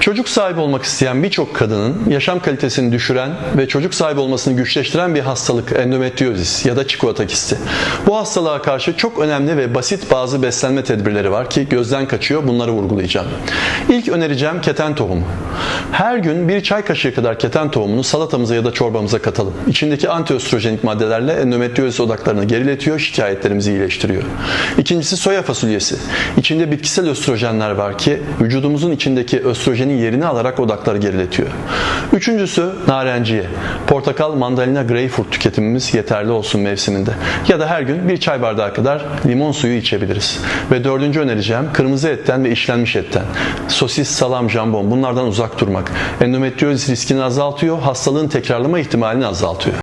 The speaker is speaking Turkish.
Çocuk sahibi olmak isteyen birçok kadının yaşam kalitesini düşüren ve çocuk sahibi olmasını güçleştiren bir hastalık endometriozis ya da çikolata kisti. Bu hastalığa karşı çok önemli ve basit bazı beslenme tedbirleri var ki gözden kaçıyor. Bunları vurgulayacağım. İlk önereceğim keten tohumu. Her gün bir çay kaşığı kadar keten tohumunu salatamıza ya da çorbamıza katalım. İçindeki antiöstrojenik maddelerle endometriozis odaklarını geriletiyor, şikayetlerimizi iyileştiriyor. İkincisi soya fasulyesi. İçinde bitkisel östrojenler var ki vücudumuzun içindeki östrojenin yerini alarak odakları geriletiyor. Üçüncüsü narenciye. Portakal, mandalina, greyfurt tüketimimiz yeterli olsun mevsiminde. Ya da her gün bir çay bardağı kadar limon suyu içebiliriz. Ve dördüncü önereceğim kırmızı etten ve işlenmiş etten. Sosis, salam, jambon bunlardan uzak durmak. Endometriozis riskini azaltıyor, hastalığın tekrarlama ihtimalini azaltıyor.